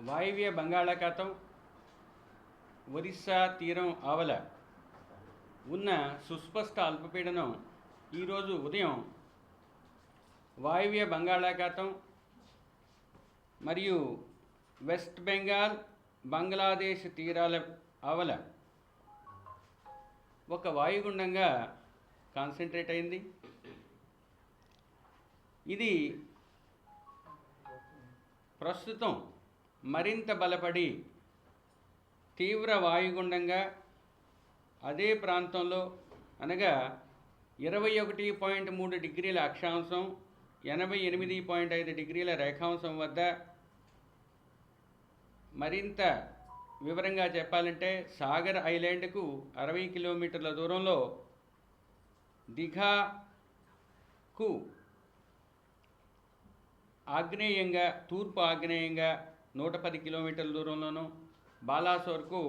వాయువ్య బంగాళాఖాతం ఒరిస్సా తీరం ఆవల ఉన్న సుస్పష్ట అల్పపీడనం ఈరోజు ఉదయం వాయువ్య బంగాళాఖాతం మరియు వెస్ట్ బెంగాల్ బంగ్లాదేశ్ తీరాల ఆవల ఒక వాయుగుండంగా కాన్సన్ట్రేట్ అయింది ఇది ప్రస్తుతం మరింత బలపడి తీవ్ర వాయుగుండంగా అదే ప్రాంతంలో అనగా ఇరవై ఒకటి పాయింట్ మూడు డిగ్రీల అక్షాంశం ఎనభై ఎనిమిది పాయింట్ ఐదు డిగ్రీల రేఖాంశం వద్ద మరింత వివరంగా చెప్పాలంటే సాగర్ ఐలాండ్కు అరవై కిలోమీటర్ల దూరంలో దిఘాకు ఆగ్నేయంగా తూర్పు ఆగ్నేయంగా నూట పది కిలోమీటర్ల దూరంలోను బాలాసోర్కు